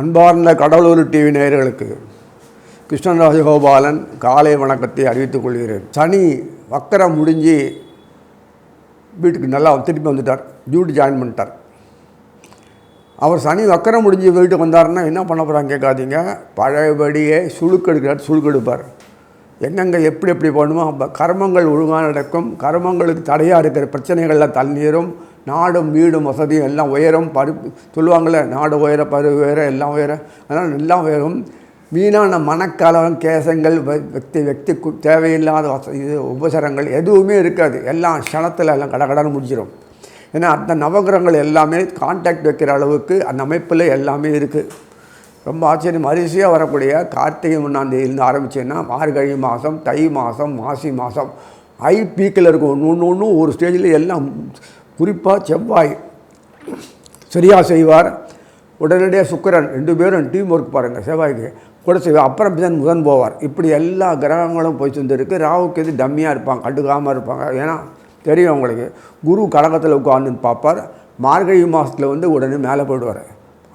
அன்பார்ந்த கடலூர் டிவி நேயர்களுக்கு கிருஷ்ணன் ராஜகோபாலன் காலை வணக்கத்தை அறிவித்துக் கொள்கிறேன். சனி வக்கரம் முடிஞ்சு வீட்டுக்கு நல்லா திருப்பி வந்துட்டார். டியூட்டி ஜாயின் பண்ணிட்டார். அவர் சனி வக்கரம் முடிஞ்சு வீட்டுக்கு வந்தாருன்னா என்ன பண்ண போகிறாங்க கேட்காதீங்க. பழையபடியே சுழுக்கெடுக்கிறார் சுழுக்கெடுப்பார் எங்கெங்கே எப்படி எப்படி பண்ணுமோ அப்போ கர்மங்கள் ஒழுங்காக நடக்கும். கர்மங்களுக்கு தடையாக இருக்கிற பிரச்சனைகளில் தண்ணீரும் நாடும் வீடும் வசதியும் எல்லாம் உயரும் பரு சொல்லுவாங்கள்ல நாடு உயர பரு உயர எல்லாம் உயர. அதனால் எல்லாம் உயரும். வீணான மனக்கலவம் கேசங்கள் வக்தி வக்தி தேவையில்லாத வச இது உபசரங்கள் எதுவுமே இருக்காது. எல்லாம் க்ஷணத்தில் எல்லாம் கடகடன்னு முடிஞ்சிடும் ஏன்னா அந்த நவகிரகங்கள் எல்லாமே கான்டாக்ட் வைக்கிற அளவுக்கு அந்த அமைப்பில் எல்லாமே இருக்குது ரொம்ப ஆச்சரியம். அரிசியாக வரக்கூடிய கார்த்திகை ஒன்றாம் ஆரம்பித்தேன்னா ஆரம்பிச்சேன்னா மார்கழி மாதம் தை மாதம் மாசி மாதம் ஐ பீக்கில் இருக்கும். ஒன்று ஒன்று ஒன்று ஒரு ஸ்டேஜில் எல்லாம் குறிப்பாக செவ்வாய். சரியாக செய்வார். உடனடியாக சுக்கிரன் ரெண்டு பேரும் டீம் ஒர்க் பாருங்கள் செவ்வாய்க்கு. கூட செய்வார். அப்புறம் புதன் முதன் போவார். இப்படி எல்லா கிரகங்களும் போய் சேர்ந்துருக்கு. ராவுக்கு எது டம்மியாக இருப்பாங்க கண்டுக்காமல் இருப்பாங்க. ஏன்னா தெரியும் அவங்களுக்கு குரு கழகத்தில் உட்காந்து பார்ப்பார். மார்கழி மாதத்தில் வந்து உடனே மேலே போயிடுவார்.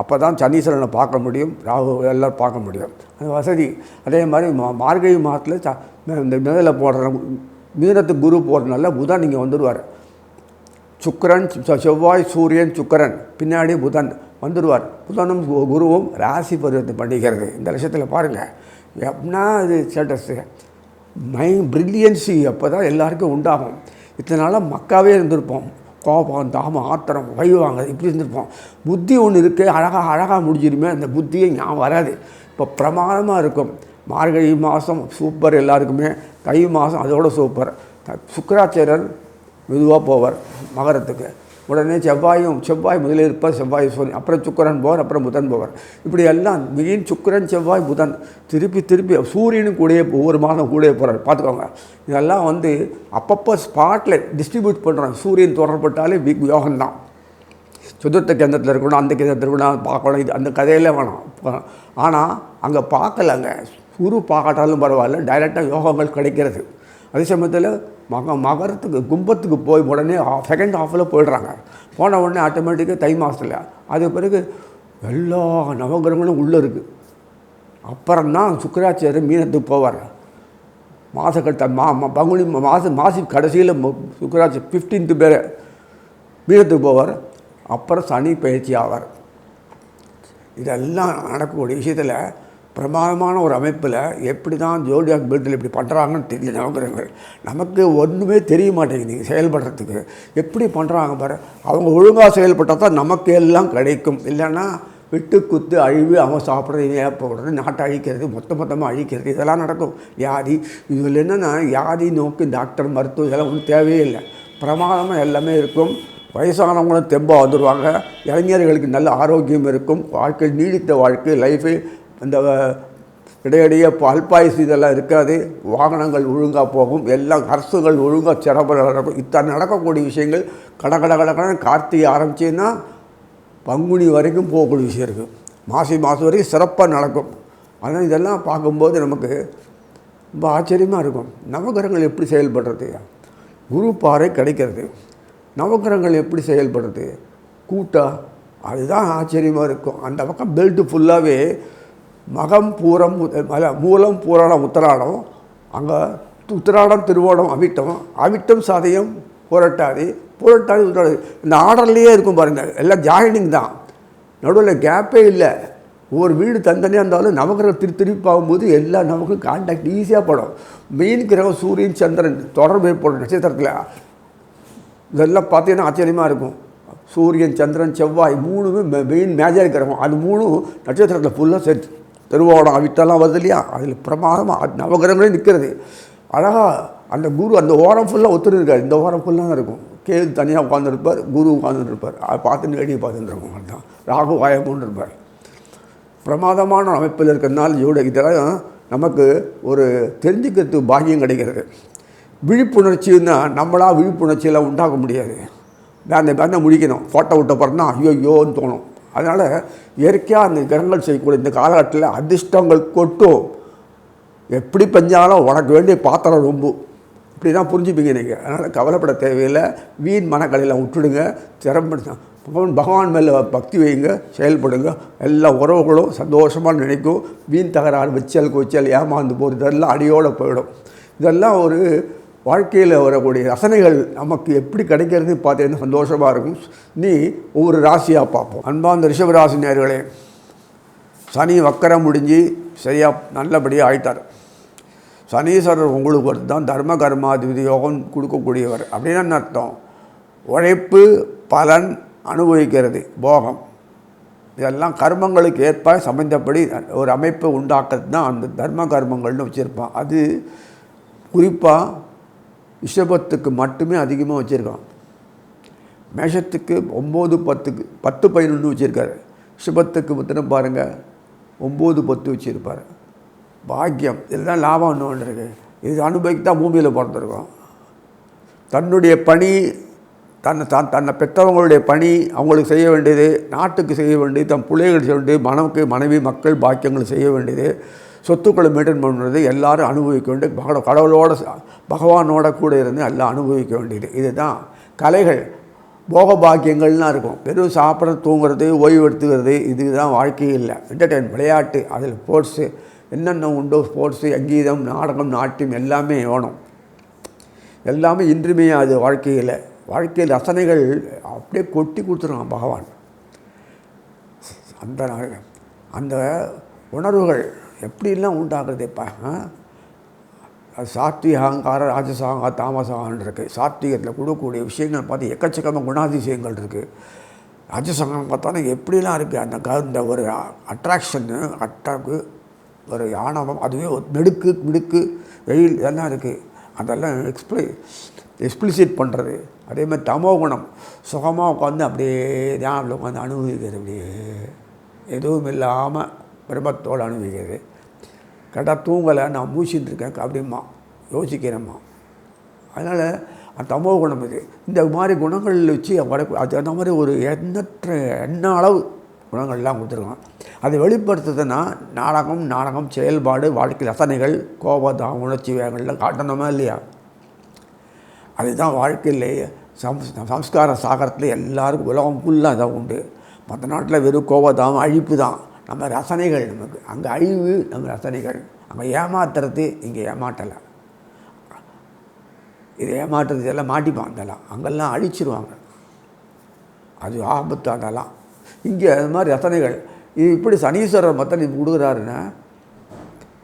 அப்போ தான் சனீஸ்வரனை பார்க்க முடியும். ராகு எல்லோரும் பார்க்க முடியும். அது வசதி. அதே மாதிரி மா மார்கழி மாதத்தில் ச இந்த மிதத்தில் போடுற மீனத்துக்கு குரு போடுறதுனால புதன் இங்கே வந்துடுவார் சுக்கரன் செவ்வாய் சூரியன் சுக்கரன் பின்னாடி புதன் வந்துடுவார் புதனும் கு- குருவும் ராசி பருவத்தை பண்ணிக்கிறது. இந்த லட்சத்தில் பாருங்கள் எப்படின்னா இது ஸ்டேட்டஸு மை பிரில்லியன்சி அப்போ தான் எல்லாருக்கும் உண்டாகும். இதனால் மக்காவே இருந்திருப்போம். கோபம் தாமம் ஆத்திரம் வைவாங்க இப்படி இருந்திருப்போம். புத்தி ஒன்று இருக்குது அழகாக அழகாக முடிஞ்சிருமே அந்த புத்தியே ஞாபகம் வராது. இப்போ பிரமாதமாக இருக்கும். மார்கழி மாதம் சூப்பர் எல்லாருக்குமே. தை மாதம் அதோட சூப்பர். சுக்கராச்சாரியர் மெதுவாக போவார் மகரத்துக்கு. உடனே செவ்வாயும் செவ்வாய் முதலில் இருப்பார் செவ்வாய் சோனி அப்புறம் சுக்கரன் போவார் அப்புறம் புதன் போவார். இப்படி எல்லாம் மெயின் சுக்கிரன் செவ்வாய் புதன் திருப்பி திருப்பி சூரியனும் கூடயே ஒவ்வொரு மாதம் கூடயே போகிறார் பார்த்துக்கோங்க. இதெல்லாம் வந்து அப்பப்போ ஸ்பாட்டில் டிஸ்ட்ரிபியூட் பண்ணுறாங்க சூரியன் தொடரப்பட்டாலே பிக் யோகம்தான். சுதர்த்த கேந்திரத்தில் இருக்கணும் அந்த கேந்திரத்தில் இருக்கணும் பார்க்கணும் இது அந்த கதையிலே வேணும். ஆனால் அங்கே பார்க்கலங்க. குரு பார்க்காட்டாலும் பரவாயில்ல டைரெக்டாக யோகங்கள் கிடைக்கிறது. அதே சமயத்தில் மக மகரத்துக்கு கும்பத்துக்கு போய் உடனே செகண்ட் ஹாஃபில் போயிடுறாங்க. போன உடனே ஆட்டோமேட்டிக்காக தை மாதத்தில் அது பிறகு எல்லா நவகிரகங்களும் உள்ளே இருக்குது அப்புறம் தான் சுக்கராச்சாரியர் மீனத்துக்கு போவார். மாதக்கட்ட மா மா- பங்குனி மாதம் மாசி கடைசியில் சுக்கராச்சி ஃபிஃப்டீன்த்து பேர் மீனத்துக்கு போவார். அப்புறம் சனி பயிற்சி ஆவார். இதெல்லாம் நடக்கக்கூடிய விஷயத்தில் பிரமாதமான ஒரு அமைப்பில் எப்படி தான் ஜோடியாக் பெல்ட்டில் இப்படி பண்ணுறாங்கன்னு தெரியல நவகிரகங்கள் நமக்கு ஒன்றுமே தெரிய மாட்டேங்குது செயல்படுறதுக்கு. எப்படி பண்ணுறாங்க பாரு அவங்க ஒழுங்காக செயல்பட்டால் தான் நமக்கு எல்லாம் கிடைக்கும். இல்லைன்னா விட்டு குத்து அழிவு அவன் சாப்பிட்றது ஏற்படுறது நாட்டை அழிக்கிறது மொத்த மொத்தமாக அழிக்கிறது இதெல்லாம் நடக்கும். வியாதி இதில் என்னென்னா வியாதி நோக்கு டாக்டர் மருத்துவம் இதெல்லாம் ஒன்றும் தேவையே இல்லை. பிரமாதமாக எல்லாமே இருக்கும். வயசானவங்களும் தெம்பாக வந்துடுவாங்க இளைஞர்களுக்கு நல்ல ஆரோக்கியம் இருக்கும். வாழ்க்கை நீடித்த வாழ்க்கை லைஃபை அந்த இடையிடையே பால் பாய்ச்சி இதெல்லாம் இருக்காது. வாகனங்கள் ஒழுங்காக போகும். எல்லாம் அரசுகள் ஒழுங்காக சிறப்பாக நடக்கும் இத்தனை நடக்கக்கூடிய விஷயங்கள் கட கட கட கார்த்திகை ஆரம்பிச்சுன்னா பங்குனி வரைக்கும் போகக்கூடிய விஷயம் இருக்குது மாசி மாதம் வரைக்கும் சிறப்பாக நடக்கும். ஆனால் இதெல்லாம் பார்க்கும்போது நமக்கு ரொம்ப ஆச்சரியமாக இருக்கும். நவகிரகங்கள் எப்படி செயல்படுறது? குரு பாறை கிடைக்கிறது. நவகிரகங்கள் எப்படி செயல்படுறது? கூட்டா அதுதான் ஆச்சரியமாக இருக்கும். அந்த பக்கம் பெல்ட்டு ஃபுல்லாகவே மகம் பூரம் மல மூலம் பூராடம் உத்தராடம் அங்கே உத்திராடம் திருவோணம் அவிட்டம் அவிட்டம் சாதயம் புரட்டாதி. புரட்டாதி உத்திராடி இந்த ஆர்டர்லேயே இருக்கும் பாருங்கள் எல்லாம் ஜாயினிங் தான். நடுவில் கேப்பே இல்லை. ஒவ்வொரு வீடு தந்தனே இருந்தாலும் நவகிரகம் திரு திருப்பி பார்க்கும்போது எல்லா நமக்கும் கான்டாக்ட் ஈஸியாக படும். மெயின் கிரகம் சூரியன் சந்திரன் தொடர்பு ஏற்படும் நட்சத்திரத்தில். இதெல்லாம் பார்த்தீங்கன்னா ஆச்சரியமாக இருக்கும். சூரியன் சந்திரன் செவ்வாய் மூணுமே மெ- மெயின் மேஜர் கிரகம். அது மூணும் நட்சத்திரத்தில் ஃபுல்லாக சேர்த்து திருவோணம் அவிட்டெல்லாம் வருது இல்லையா? அதில் பிரமாதமாக நவகிரகங்களே நிற்கிறது அழகாக அந்த குரு அந்த ஓரம் ஃபுல்லாக ஒத்துரு இருக்காது இந்த ஓரம் ஃபுல்லாக தான் இருக்கும். கேது தனியாக உட்காந்துருப்பார் குரு உட்காந்துருப்பார் அதை பார்த்துட்டு வேடிக்கை பார்த்துருக்கோம் அதுதான் ராகு வாயமுன்னு இருப்பார் பிரமாதமான அமைப்பில் இருக்கிறதுனால ஜோட இதெல்லாம் நமக்கு ஒரு தெரிஞ்சுக்கிறதுக்கு பாக்கியம் கிடைக்கிறது. விழிப்புணர்ச்சின்னா நம்மளாக விழிப்புணர்ச்சியெல்லாம் உண்டாக்க முடியாது. வேந்த வேந்த முடிக்கணும். ஃபோட்டோ விட்ட பிறந்தா ஐயோ ஐயோன்னு தோணும். அதனால் இயற்கையாக அந்த கிரகங்கள் செய்யக்கூடிய இந்த காலகட்டத்தில் அதிர்ஷ்டங்கள் கொட்டும். எப்படி பஞ்சாலும் உனக்கு வேண்டிய பாத்திரம் ரொம்ப. இப்படி தான் புரிஞ்சுப்பீங்க நீங்கள் அதனால் கவலைப்பட தேவையில்லை. வீண் மனக்கலையில் விட்டுடுங்க திறம்படுத்த பகவான் பகவான் மேலே பக்தி வைங்க செயல்படுங்க. எல்லா உறவுகளும் சந்தோஷமாக நினைக்கும். வீண் தகராறு வச்சல் கொச்சல் ஏமாந்து போகிறது இதெல்லாம் அடியோடு போயிடும். இதெல்லாம் ஒரு வாழ்க்கையில் வரக்கூடிய ரசனைகள் நமக்கு எப்படி கிடைக்கிறது பார்த்தீங்கன்னா சந்தோஷமாக இருக்கும். நீ ஒவ்வொரு ராசியாக பார்ப்போம். அன்பாந்த ரிஷபராசி நேர்களே சனி வக்கரம் முடிஞ்சு சரியாக நல்லபடியாக ஆயிட்டார். சனீஸ்வரர் உங்களுக்கு ஒரு தான் தர்ம கர்மாதிபதி யோகம் கொடுக்கக்கூடியவர். அப்படின்னு அர்த்தம்? உழைப்பு பலன் அனுபவிக்கிறது போகம். இதெல்லாம் கர்மங்களுக்கு ஏற்ப சம்பந்தப்படி ஒரு அமைப்பை உண்டாக்குறது தான் அந்த தர்ம கர்மங்கள்னு வச்சுருப்பான். அது குறிப்பாக ரிஷபத்துக்கு மட்டுமே அதிகமாக வச்சுருக்கான். மேஷத்துக்கு ஒம்பது பத்துக்கு பத்து பதினொன்று வச்சுருக்காரு. ரிஷபத்துக்கு மொத்தம் பாருங்கள் ஒம்பது பத்து வச்சுருப்பார். பாக்கியம் இதுதான் லாபம் ஒன்று இருக்குது இது அனுபவிக்கு தான் பூமியில் பிறந்திருக்கோம். தன்னுடைய பணி தன்னை தான் தன்னை பெற்றவங்களுடைய பணி அவங்களுக்கு செய்ய வேண்டியது நாட்டுக்கு செய்ய வேண்டியது தன் பிள்ளைகள் செய்ய வேண்டியது மனவுக்கு மனைவி மக்கள் பாக்கியங்கள் செய்ய வேண்டியது. சொத்துக்களை மெயின்டைன் பண்ணுறது எல்லாரும் அனுபவிக்க வேண்டியது பகட கடவுளோட பகவானோட கூட இருந்து எல்லாம் அனுபவிக்க வேண்டியது. இதுதான். கலைகள் போக பாக்கியங்கள்லாம் இருக்கும். வெறும் சாப்பிட்றது தூங்குறது ஓய்வு எடுத்துக்கிறது இதுதான் வாழ்க்கையே இல்லை. என்டர்டெயின் விளையாட்டு அதில் ஸ்போர்ட்ஸு என்னென்ன உண்டோ ஸ்போர்ட்ஸு சங்கீதம் நாடகம் நாட்டியம் எல்லாமே வேணும் எல்லாமே இன்றியமையாது வாழ்க்கையில் வாழ்க்கையில் ரசனைகள் அப்படியே கொட்டி கொடுத்துருவான் பகவான். அந்த அந்த உணர்வுகள் எப்படிலாம் உண்டாகிறதுப்பா அது சாத்விக அகங்காரம் ராஜசாகா தாமசாகன் இருக்குது சாத்விகத்தில் கொடுக்கக்கூடிய விஷயங்கள் பார்த்து எக்கச்சக்கமாக குணாதிசயங்கள் இருக்குது ராஜசங்கம் பார்த்தோன்னா எப்படிலாம் இருக்குது அந்த க இந்த ஒரு அட்ராக்ஷன்னு அட்டாக்கு ஒரு ஆணவம் அதுவே ஒரு மிடுக்கு மிடுக்கு வெயில் இதெல்லாம் இருக்குது அதெல்லாம் எக்ஸ்பிளை எக்ஸ்பிளிசிட் பண்ணுறது அதே மாதிரி தமோ குணம். சுகமாக உட்காந்து அப்படியே தியானத்தில் உட்காந்து அனுபவிக்கிறது அப்படியே. எதுவும் இல்லாமல் பிரம்மத்தோடு அனுபவிக்கிறது கரெக்டாக தூங்கலை நான் மூச்சின்னு இருக்கேன் அப்படிமா யோசிக்கிறேம்மா. அதனால் அந்த தமோ குணம் இது. இந்த மாதிரி குணங்கள் வச்சு வர அது அந்த மாதிரி ஒரு எண்ணற்ற எண்ண அளவு குணங்கள்லாம் கொடுத்துருக்கான். அதை வெளிப்படுத்துதுன்னா நாடகம் நாடகம் செயல்பாடு வாழ்க்கை ரசனைகள் கோபம் உணர்ச்சி வேகங்கள்லாம் காட்டணுமா இல்லையா? அதுதான் வாழ்க்கையிலேயே சம் சம்ஸ்கார சாகரத்தில் எல்லாருக்கும் உலகம் ஃபுல்லாக தான் உண்டு. மற்ற நாட்டில் வெறும் கோபதாம் அழிப்பு தான். நம்ம ரசனைகள் நமக்கு அங்கே அழிவு நம்ம ரசனைகள். நம்ம ஏமாத்துறது இங்கே ஏமாட்டலாம் இது ஏமாற்றுறது எல்லாம் மாட்டிப்பான் அதெல்லாம் அங்கெல்லாம் அழிச்சிருவாங்க. அது ஆபத்து அதெல்லாம் இங்கே அது மாதிரி ரசனைகள். இது இப்படி சனீஸ்வரர் மொத்தம் நீ கொடுக்குறாருன்னா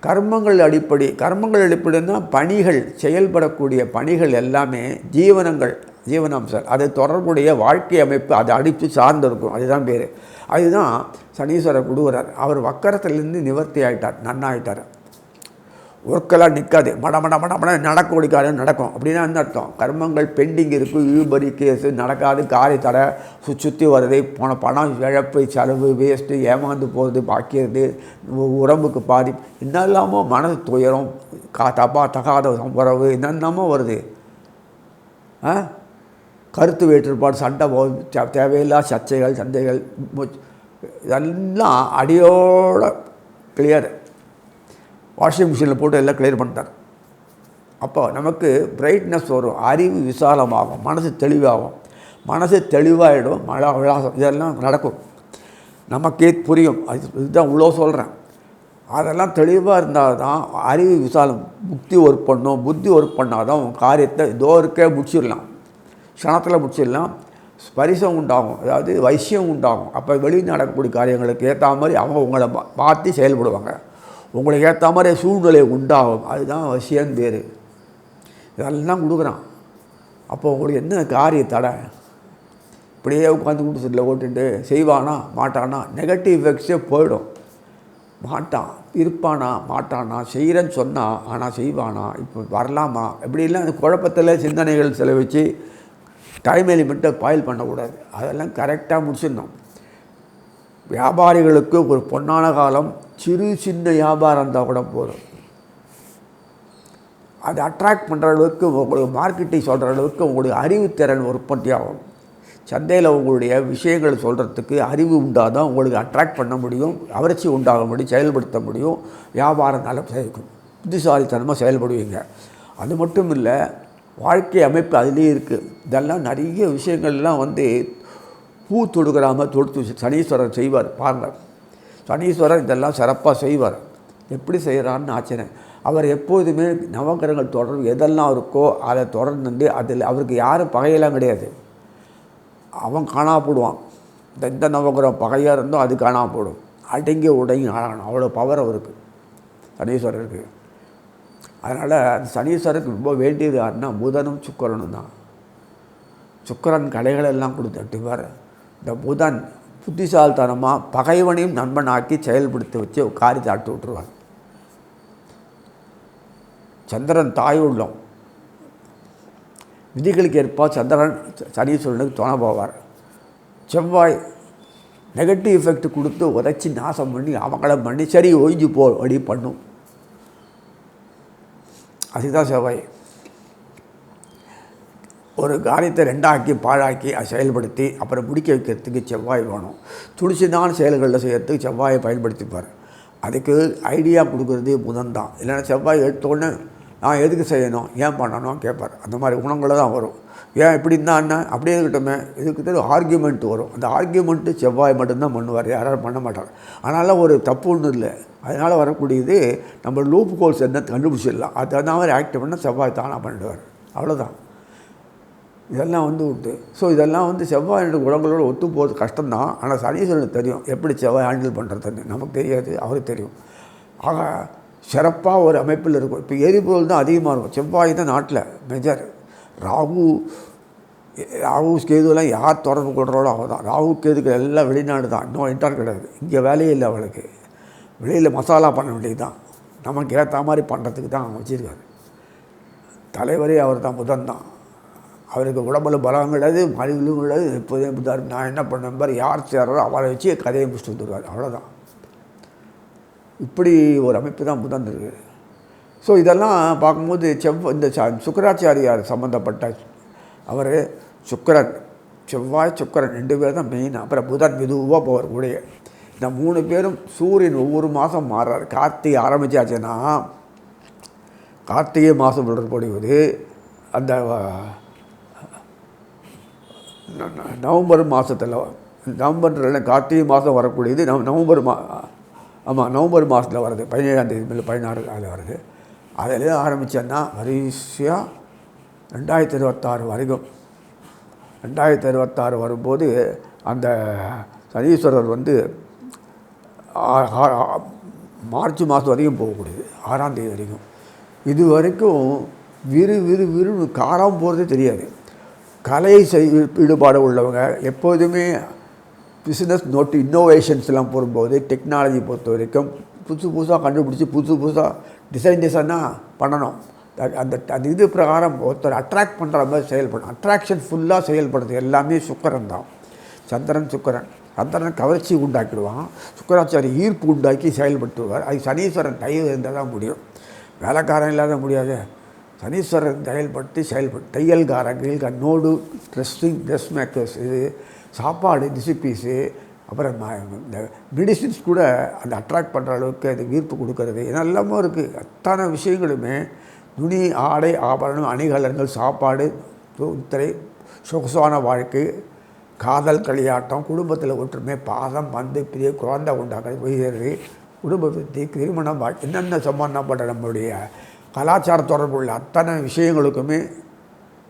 கர்மங்கள் அடிப்படை கர்மங்கள் அடிப்படைன்னா பணிகள் செயல்படக்கூடிய பணிகள் எல்லாமே ஜீவனங்கள் ஜீவனாம்சம் அது தொடர்புடைய வாழ்க்கை அமைப்பு அதை அடித்து சார்ந்திருக்கும். அதுதான் பேர். அதுதான் சனீஸ்வரர் கொடுக்குறார். அவர் வக்கரத்துலேருந்து நிவர்த்தி ஆகிட்டார் நன்னாயிட்டார். ஒர்க்கெல்லாம் நிற்காது மட மட மட மட நடக்க காரியம் நடக்கும். அப்படின்னா என்ன அர்த்தம்? கர்மங்கள் பெண்டிங் இருக்குது இழுபறி கேஸு நடக்காது காரை தடை சு சுற்றி வர்றது போன பணம் இழப்பு செலவு வேஸ்ட்டு ஏமாந்து போகிறது பாக்கிறது உடம்புக்கு பாதி. என்னெல்லாமோ மனது துயரம் கா தப்பா தகாத உறவு என்னென்னமோ வருது. ஆ? கருத்து வேற்றுப்பாடு சண்டை தேவையில்லா சர்ச்சைகள் சந்தைகள் இதெல்லாம் அடியோட கிளியர் வாஷிங் மிஷினில் போட்டு எல்லாம் கிளியர் பண்ணிட்டார் அப்போ நமக்கு பிரைட்னஸ் வரும் அறிவு விசாலமாகும் மனசு தெளிவாகும். மனசு தெளிவாகிடும் மழை விளாசம் இதெல்லாம் நடக்கும். நமக்கே புரியும். அது இதுதான் இவ்வளோ சொல்கிறேன் அதெல்லாம் தெளிவாக இருந்தால் தான் அறிவு விசாலம் புக்தி ஒர்க் பண்ணும். புத்தி ஒர்க் பண்ணால் தான் உன் காரியத்தை இதோ இருக்கே முடிச்சிடலாம். க்ஷணத்தில் முடிச்சிடலாம். ஸ்பரிசம் உண்டாகும். அதாவது வைசியம் உண்டாகும். அப்போ வெளியில் நடக்கக்கூடிய காரியங்களுக்கு ஏற்ற மாதிரி அவங்க உங்களை பார்த்து செயல்படுவாங்க. உங்களுக்கு ஏற்ற மாதிரி சூழ்நிலை உண்டாகும். அதுதான் வசியன் பேர் இதெல்லாம் கொடுக்குறான். அப்போ உங்களுக்கு என்ன காரிய தடை? இப்படியே உட்காந்து குடிசையில் ஓட்டுட்டு செய்வானா மாட்டானா? நெகட்டிவ் எஃபெக்ட்ஸே போயிடும். மாட்டான். இருப்பானா மாட்டானா? செய்கிறேன்னு சொன்னான் ஆனால் செய்வானா? இப்போ வரலாமா? இப்படிலாம் அந்த குழப்பத்தில் சிந்தனைகள் செலவிச்சு டைம் எலிமெண்ட்டை பாயில் பண்ணக்கூடாது. அதெல்லாம் கரெக்டாக முடிச்சிடணும். வியாபாரிகளுக்கு ஒரு பொன்னான காலம் சிறு சின்ன வியாபாரம் இருந்தால் கூட போதும். அதை அட்ராக்ட் பண்ணுற அளவுக்கு உங்களுக்கு மார்க்கெட்டிங் சொல்கிற அளவுக்கு உங்களுடைய அறிவுத்திறன் உற்பத்தி ஆகும். சந்தையில் உங்களுடைய விஷயங்கள் சொல்கிறதுக்கு அறிவு உண்டாக தான் உங்களுக்கு அட்ராக்ட் பண்ண முடியும் அவர்ச்சி உண்டாக முடியும் செயல்படுத்த முடியும் வியாபாரம் நல்லா புத்திசாலித்தனமாக செயல்படுவீங்க. அது மட்டும் இல்லை வாழ்க்கை அமைப்பு அதிலே இருக்குது இதெல்லாம் நிறைய விஷயங்கள்லாம் வந்து பூ தொடுக்கிறாமல் தொடுத்து சனீஸ்வரர் செய்வார். பாருங்கள். சனீஸ்வரர் இதெல்லாம் சிறப்பாக செய்வார். எப்படி செய்கிறான்னு ஆச்சரியம். அவர் எப்போதுமே நவகிரகங்கள் தொடர்பு எதெல்லாம் இருக்கோ அதை தொடர்ந்து அதில் அவருக்கு யாரும் பகையெல்லாம் கிடையாது. அவன் காணா போடுவான் இந்த எந்த நவகிரகம் பகையாக இருந்தோ அது காணா போடும் அடங்கி உடங்கி ஆகணும் அவ்வளோ பவர் அவருக்கு. சனீஸ்வரருக்கு. அதனால் அந்த சனீஸ்வரருக்கு ரொம்ப வேண்டியது யாருன்னா புதனும் சுக்கரனும் தான். சுக்கரன் கலைகளெல்லாம் கொடுத்துட்டு பாரு இந்த புதன் புத்திசாலித்தனமாக பகைவனையும் நண்பனாக்கி செயல்படுத்தி வச்சு காரியத்தை ஆட்டு விட்டுருவாங்க சந்திரன் தாய் உள்ளம். விதிகளுக்கு ஏற்ப சந்திரன் சனீஸ்வரனுக்கு துணை போவார். செவ்வாய் நெகட்டிவ் எஃபெக்ட் கொடுத்து உதைச்சி நாசம் பண்ணி அவங்களம் பண்ணி சரி ஒழிஞ்சு போ அப்படி பண்ணும். அதுதான் செவ்வாய் ஒரு காரியத்தை ரெண்டாக்கி பாழாக்கி அதை செயல்படுத்தி அப்புறம் முடிக்க வைக்கிறதுக்கு செவ்வாய் வேணும். துடிச்சுதான் செயல்களில் செய்கிறதுக்கு செவ்வாயை பயன்படுத்திப்பார். அதுக்கு ஐடியா கொடுக்குறது புதன் தான் இல்லைன்னா செவ்வாய் எடுத்தோடனே நான் எதுக்கு செய்யணும்? ஏன் பண்ணணும்? கேட்பார் அந்த மாதிரி குணங்களை தான் வரும். ஏன் இப்படி இருந்தால் என்ன அப்படியே இருக்கட்டுமே. இதுக்கு தெரியும் ஆர்கியூமெண்ட் வரும். அந்த ஆர்கியூமெண்ட்டு செவ்வாய் மட்டும்தான் பண்ணுவார். யாராலும் பண்ண மாட்டார். அதனால் ஒரு தப்பு ஒன்றும் இல்லை. அதனால் வரக்கூடியது நம்ம லூப் கோல்ஸ் என்ன கண்டுபிடிச்சிடலாம். அது அந்த மாதிரி ஆக்டிவ் பண்ணால் செவ்வாய் தானாக பண்ணிடுவார். அவ்வளோதான் இதெல்லாம் வந்து உண்டு. ஸோ இதெல்லாம் வந்து செவ்வாய் குணங்களோடு ஒத்து போகிறது கஷ்டம்தான். ஆனால் சனீஸ்வரனுக்கு தெரியும். எப்படி செவ்வாய் ஹேண்டில் பண்ணுறதுன்னு நமக்கு தெரியாது. அவருக்கு தெரியும். ஆக சிறப்பாக ஒரு அமைப்பில் இருக்கும். இப்போ எரிபொருள் தான் அதிகமாக இருக்கும். செவ்வாய் தான் நாட்டில் மெஜர் ராகு ராகு கேதுலாம் யார் தொடர்பு கொள்கிறாளோ அவள் தான் ராகு கேதுக்கு எல்லாம் வெளிநாடு தான். இன்னும் இன்டர் கிடையாது. இங்கே வேலையே இல்லை அவளுக்கு. வெளியில் மசாலா பண்ண வேண்டியது தான் நமக்கு ஏற்ற மாதிரி பண்ணுறதுக்கு தான் வச்சுருக்காரு. தலைவரே அவர் தான் புதன் தான். அவருக்கு உடம்புல பலம் கிடையாது மலிவிலும் கிடையாது. எப்போதும் இப்படி நான் என்ன பண்ண பாரு யார் சேர்றோ அவரை வச்சு கதையை முடிச்சுட்டு வந்துருவார். அவ்வளோதான் இப்படி ஒரு அமைப்பு தான் புதன் இருக்குது ஸோ இதெல்லாம் பார்க்கும்போது செவ் இந்த சுக்கராச்சாரியார் சம்மந்தப்பட்ட அவர் சுக்கரன் செவ்வாய் சுக்கரன் ரெண்டு பேர் தான் மெயின் அப்புறம் புதன் மெதுவாக போவார் கூடயே இந்த மூணு பேரும் சூரியன் ஒவ்வொரு மாதம் மாறுறார் கார்த்திகை ஆரம்பிச்சாச்சுன்னா கார்த்திகை மாதம் தொடர்புடையது அந்த நவம்பர் மாதத்தில் நவம்பர் கார்த்திகை மாதம் வரக்கூடியது நவ நவம்பர் மா ஆமாம் நவம்பர் மாதத்தில் வருது பதினேழாம் தேதி மேலே பதினாறு அதில் வருது அதில் ஆரம்பித்தேன்னா வரிசையாக ரெண்டாயிரத்தி இருபத்தாறு வரைக்கும். ரெண்டாயிரத்தி இருபத்தாறு வரும்போது அந்த சனீஸ்வரர் வந்து மார்ச் மாதம் வரைக்கும் போகக்கூடியது ஆறாம் தேதி வரைக்கும். இது வரைக்கும் விறு விறு விறுன்னு காராமல் போகிறதே தெரியாது. கலை செய் ஈடுபாடு உள்ளவங்க எப்போதுமே பிஸ்னஸ் நோட்டு இன்னோவேஷன்ஸ்லாம் போகும்போது டெக்னாலஜி பொறுத்த வரைக்கும் புதுசு புதுசாக கண்டுபிடிச்சி புதுசு புதுசாக டிசைன் டிசைனாக பண்ணணும் அந்த அந்த இது பிரகாரம் ஒருத்தர் அட்ராக்ட் பண்ணுற மாதிரி செயல்படும் அட்ராக்ஷன் ஃபுல்லாக செயல்படுது எல்லாமே சுக்கரன் தான். சந்திரன் சுக்கரன். சந்திரன் கவர்ச்சி உண்டாக்கிடுவான். சுக்கராச்சாரி ஈர்ப்பு உண்டாக்கி செயல்படுத்துவார். அது சனீஸ்வரன் தயவு இருந்தால் தான் முடியும். வேலைக்காரன் இல்லாத முடியாது. சனீஸ்வரன் செயல்படுத்தி செயல்பட்டு தையல்காரங்கள் நோடு ட்ரெஸ்ஸிங் ட்ரெஸ் மேக்கர்ஸ் இது சாப்பாடு டிசிபீஸு அப்புறம் இந்த மெடிசின்ஸ் கூட அந்த அட்ராக்ட் பண்ணுற அளவுக்கு அது ஈர்ப்பு கொடுக்கறது. இதெல்லாமும் இருக்குது அத்தனை விஷயங்களுமே துணி ஆடை ஆபரணம் அணிகலன்கள் சாப்பாடு முத்திரை சொகுசான வாழ்க்கை காதல் களியாட்டம் குடும்பத்தில் ஒற்றுமை பாதம் பந்து பிரிய குழந்தை உண்டாக்குறது உயர்வு குடும்ப விருத்தி திருமணம் என்னென்ன சம்பந்தப்பட்ட நம்மளுடைய கலாச்சார தொடர்புள்ள அத்தனை விஷயங்களுக்குமே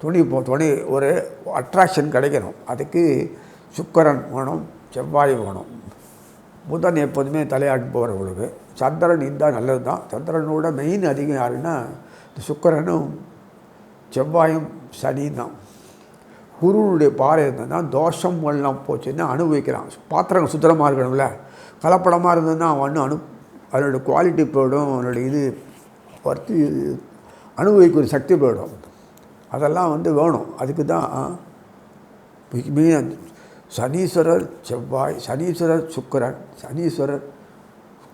துணி போ துணி ஒரு அட்ராக்ஷன் கிடைக்கணும். அதுக்கு சுக்கரன் வேணும் செவ்வாய் வேணும் புதன் எப்போதுமே தலையாட்டி போகிறவங்களுக்கு சந்திரன் இருந்தால் நல்லது தான் சந்திரனோட மெயின் அதிகம் யாருன்னா இந்த சுக்கரனும் செவ்வாயும் சனி தான் குருவுடைய பாறை இருந்ததுன்னா தோஷம் எல்லாம் போச்சுன்னா அனுபவிக்கிறான். பாத்திரங்கள் சுத்திரமாக இருக்கணும்ல. கலப்படமாக இருந்ததுன்னா அவன் ஒன்றும் அனு அதனுடைய குவாலிட்டி போயிடும் அவனோட இது வர்த்தி அனுபவிக்கிற சக்தி போயிடும். அதெல்லாம் வந்து வேணும். அதுக்கு தான் மெயின் சனீஸ்வரர் செவ்வாய் சனீஸ்வரர் சுக்கிரன் சனீஸ்வரர்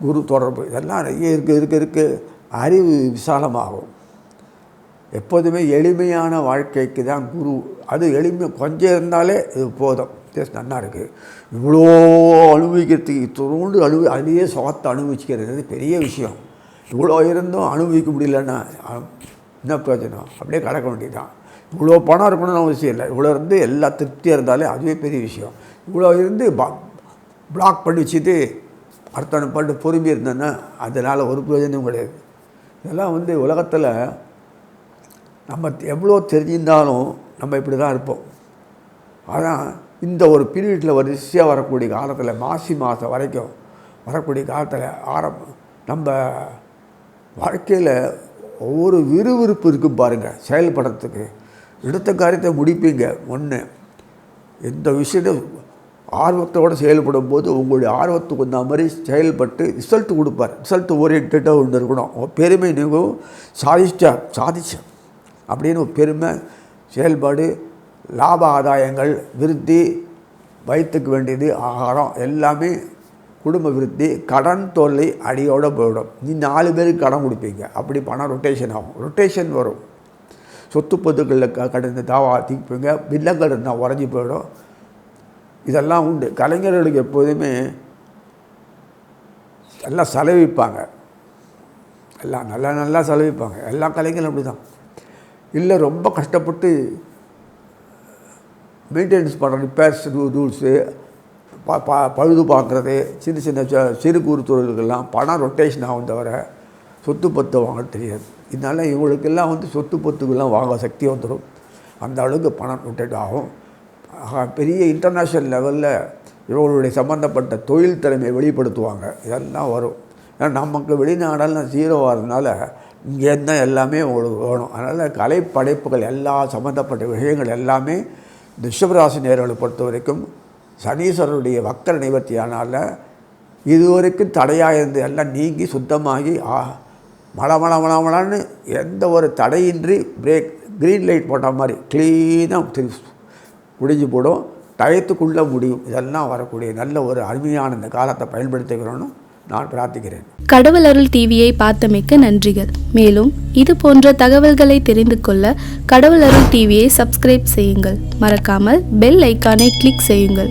குரு தொடர்பு இதெல்லாம் நிறைய இருக்க இருக்க இருக்க. அறிவு விசாலமாகும். எப்போதுமே எளிமையான வாழ்க்கைக்கு தான் குரு. அது எளிமை கொஞ்சம் இருந்தாலே இது போதும். டேஸ்ட் நல்லா இருக்குது இவ்வளோ அனுபவிக்கிறதுக்கு துரோண்டு அனுபவி அதுலேயே சுகத்தை அனுபவிச்சுக்கிறது பெரிய விஷயம். இவ்வளோ இருந்தும் அனுபவிக்க முடியலன்னா என்ன பிரயோஜனம்? அப்படியே கடக்க வேண்டியதுதான். இவ்வளோ பணம் இருக்கணும்னு அவசியம் இல்லை. இவ்வளோ இருந்து எல்லா திருப்தியாக இருந்தாலே அதுவே பெரிய விஷயம். இவ்வளோ இருந்து பிளாக் பண்ணி வச்சுட்டு அடுத்த பாட்டு பொறுமை இருந்தேன்னா அதனால் ஒரு பிரயோஜனமும் கிடையாது. இதெல்லாம் வந்து உலகத்தில் நம்ம எவ்வளோ தெரிஞ்சிருந்தாலும் நம்ம இப்படி தான் இருப்போம். ஆனால் இந்த ஒரு பீரியடில் வரிசையாக வரக்கூடிய காலத்தில் மாசி மாதம் வரைக்கும் வரக்கூடிய காலத்தில் ஆரம்பம் நம்ம வாழ்க்கையில் ஒவ்வொரு விறுவிறுப்பு இருக்கும் பாருங்கள் செயல்படுறதுக்கு எடுத்த காரியத்தை முடிப்பீங்க. ஒன்று எந்த விஷயத்தை ஆர்வத்தோடு செயல்படும் போது உங்களுடைய ஆர்வத்துக்கு வந்த மாதிரி செயல்பட்டு ரிசல்ட் கொடுப்பார். ரிசல்ட் ஓரியன்டாக ஒன்று இருக்கணும். பெருமை நீங்கள் சாதிச்சா சாதிச்சேன் அப்படின்னு ஒரு பெருமை செயல்பாடு லாப ஆதாயங்கள் விருத்தி வயிற்றுக்கு வேண்டியது ஆகாரம் எல்லாமே குடும்ப விருத்தி கடன் தொல்லை அடியோடு போயிடும். நீ நாலு பேருக்கு கடன் கொடுப்பீங்க. அப்படி பணம் ரொட்டேஷன் ஆகும். ரொட்டேஷன் வரும். சொத்து பொத்துக்களில் க கடந்த தாவா தீப்பிங்க வில்லங்கள் இருந்தால் உறைஞ்சி போயிடும். இதெல்லாம் உண்டு. கலைஞர்களுக்கு எப்போதுமே எல்லாம் செலவிப்பாங்க. எல்லாம் நல்லா நல்லா செலவிப்பாங்க. எல்லா கலைஞரும் அப்படி தான் இல்லை ரொம்ப கஷ்டப்பட்டு மெயின்டெனன்ஸ் பண்ணுற ரிப்பேர்ஸ் ரூல்ஸு ப ப பழுது பார்க்குறது சின்ன சின்ன ச- சிறு குறு தொழில்கள்லாம் பணம் ரொட்டேஷன் ஆகும் தவிர சொத்து பத்து வாங்க தெரியாது. இதனால் இவங்களுக்கெல்லாம் வந்து சொத்து பத்துக்கெல்லாம் வாங்க சக்தி வந்துடும் அந்த அளவுக்கு பணம் ரொட்டேட் ஆகும். பெரிய இன்டர்நேஷ்னல் லெவலில் இவங்களுடைய சம்மந்தப்பட்ட தொழில் திறமையை வெளிப்படுத்துவாங்க. இதெல்லாம் வரும். ஏன்னா நமக்கு வெளிநாடெல்லாம் ஜீரோவாக இருந்தனால இங்கே தான் எல்லாமே உங்களுக்கு வேணும். அதனால் கலை படைப்புகள் எல்லா சம்மந்தப்பட்ட விஷயங்கள் எல்லாமே இந்த ரிஷபராசி நேர்களை பொறுத்த வரைக்கும் சனீஸ்வரருடைய வக்கர நிவர்த்தியானால் இதுவரைக்கும் தடையாக இருந்து எல்லாம் நீங்கி சுத்தமாகி ஆ மழை மழை மழை மழைன்னு எந்த ஒரு தடையின்றி பிரேக் க்ரீன் லைட் போட்ட மாதிரி க்ளீனாக முடிஞ்சு போடும். டயத்துக்குள்ளே முடியும். இதெல்லாம் வரக்கூடிய நல்ல ஒரு அருமையான இந்த காலத்தை பயன்படுத்துகிறோன்னு நான் பிரார்த்திக்கிறேன். கடவுள் அருள் டிவியை பார்த்தமைக்க நன்றிகள். மேலும் இது போன்ற தகவல்களை தெரிந்து கொள்ள கடவுள் அருள் டிவியை சப்ஸ்கிரைப் செய்யுங்கள். மறக்காமல் பெல் ஐக்கானை கிளிக் செய்யுங்கள்.